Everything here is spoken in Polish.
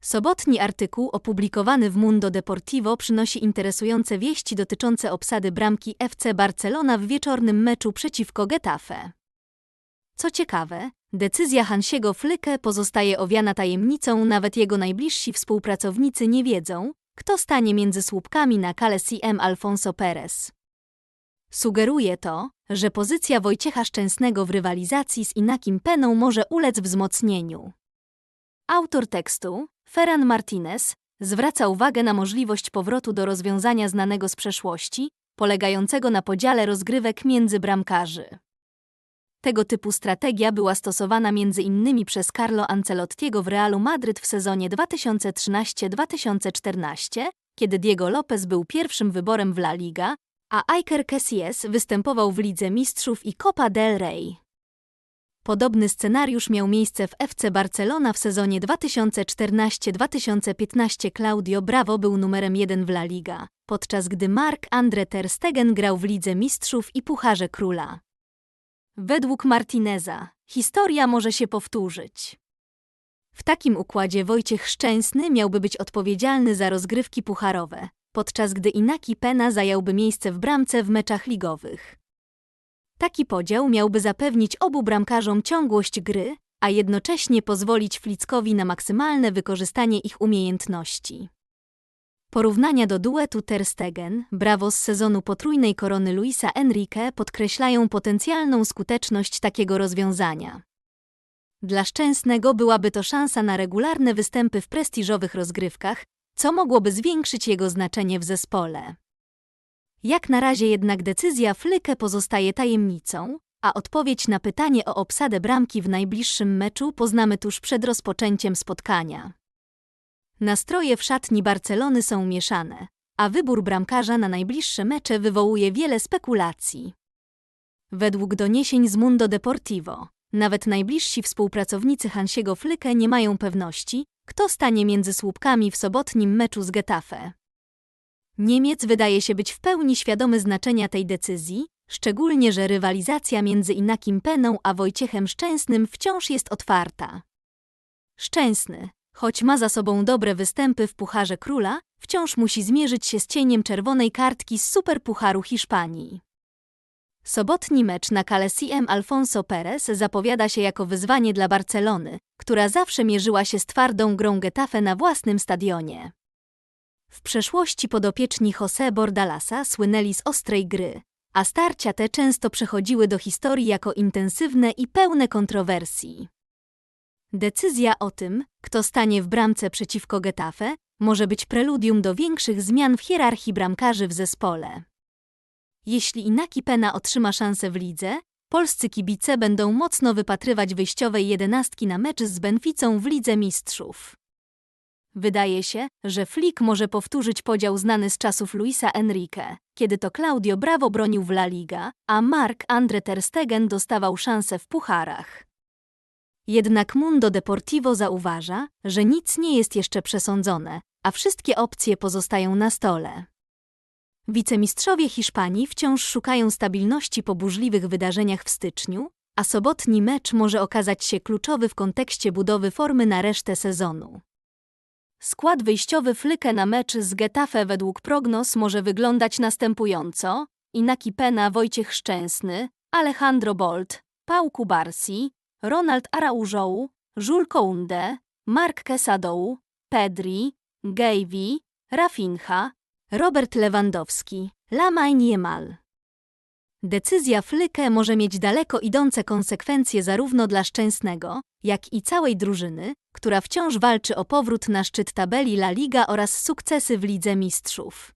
Sobotni artykuł opublikowany w Mundo Deportivo przynosi interesujące wieści dotyczące obsady bramki FC Barcelona w wieczornym meczu przeciwko Getafe. Co ciekawe, decyzja Hansiego Flyke pozostaje owiana tajemnicą, nawet jego najbliżsi współpracownicy nie wiedzą, kto stanie między słupkami na kale CM Alfonso Perez. Sugeruje to, że pozycja Wojciecha Szczęsnego w rywalizacji z Inakim Peną może ulec wzmocnieniu. Autor tekstu, Ferran Martinez, zwraca uwagę na możliwość powrotu do rozwiązania znanego z przeszłości, polegającego na podziale rozgrywek między bramkarzy. Tego typu strategia była stosowana między innymi przez Carlo Ancelottiego w Realu Madryt w sezonie 2013-2014, kiedy Diego Lopez był pierwszym wyborem w La Liga, a Iker Casillas występował w Lidze Mistrzów i Copa del Rey. Podobny scenariusz miał miejsce w FC Barcelona w sezonie 2014-2015. Claudio Bravo był numerem jeden w La Liga, podczas gdy Marc-André Ter Stegen grał w Lidze Mistrzów i Pucharze Króla. Według Martineza historia może się powtórzyć. W takim układzie Wojciech Szczęsny miałby być odpowiedzialny za rozgrywki pucharowe, podczas gdy Inaki Pena zająłby miejsce w bramce w meczach ligowych. Taki podział miałby zapewnić obu bramkarzom ciągłość gry, a jednocześnie pozwolić Flickowi na maksymalne wykorzystanie ich umiejętności. Porównania do duetu Ter Stegen, brawo z sezonu potrójnej korony Luisa Enrique podkreślają potencjalną skuteczność takiego rozwiązania. Dla Szczęsnego byłaby to szansa na regularne występy w prestiżowych rozgrywkach, co mogłoby zwiększyć jego znaczenie w zespole. Jak na razie jednak decyzja Flyke pozostaje tajemnicą, a odpowiedź na pytanie o obsadę bramki w najbliższym meczu poznamy tuż przed rozpoczęciem spotkania. Nastroje w szatni Barcelony są mieszane, a wybór bramkarza na najbliższe mecze wywołuje wiele spekulacji. Według doniesień z Mundo Deportivo, nawet najbliżsi współpracownicy Hansiego Flyke nie mają pewności, kto stanie między słupkami w sobotnim meczu z Getafe. Niemiec wydaje się być w pełni świadomy znaczenia tej decyzji, szczególnie że rywalizacja między Inakim Peną a Wojciechem Szczęsnym wciąż jest otwarta. Szczęsny, choć ma za sobą dobre występy w Pucharze Króla, wciąż musi zmierzyć się z cieniem czerwonej kartki z Superpucharu Hiszpanii. Sobotni mecz na kale CM Alfonso Perez zapowiada się jako wyzwanie dla Barcelony, która zawsze mierzyła się z twardą grą Getafe na własnym stadionie. W przeszłości podopieczni José Bordalasa słynęli z ostrej gry, a starcia te często przechodziły do historii jako intensywne i pełne kontrowersji. Decyzja o tym, kto stanie w bramce przeciwko Getafe, może być preludium do większych zmian w hierarchii bramkarzy w zespole. Jeśli Inaki Pena otrzyma szansę w lidze, polscy kibice będą mocno wypatrywać wyjściowej jedenastki na mecz z Benficą w Lidze Mistrzów. Wydaje się, że Flick może powtórzyć podział znany z czasów Luisa Enrique, kiedy to Claudio Bravo bronił w La Liga, a Marc-André Ter Stegen dostawał szansę w pucharach. Jednak Mundo Deportivo zauważa, że nic nie jest jeszcze przesądzone, a wszystkie opcje pozostają na stole. Wicemistrzowie Hiszpanii wciąż szukają stabilności po burzliwych wydarzeniach w styczniu, a sobotni mecz może okazać się kluczowy w kontekście budowy formy na resztę sezonu. Skład wyjściowy Flyke na mecz z Getafe według prognoz może wyglądać następująco. Inaki Pena, Wojciech Szczęsny, Alejandro Bolt, Pau Kubarsi, Ronald Araujo, Jules Kounde, Mark Quesadoł, Pedri, Gavi, Rafinha, Robert Lewandowski, Lamine Jemal. Decyzja Flyke może mieć daleko idące konsekwencje zarówno dla Szczęsnego, jak i całej drużyny, która wciąż walczy o powrót na szczyt tabeli La Liga oraz sukcesy w Lidze Mistrzów.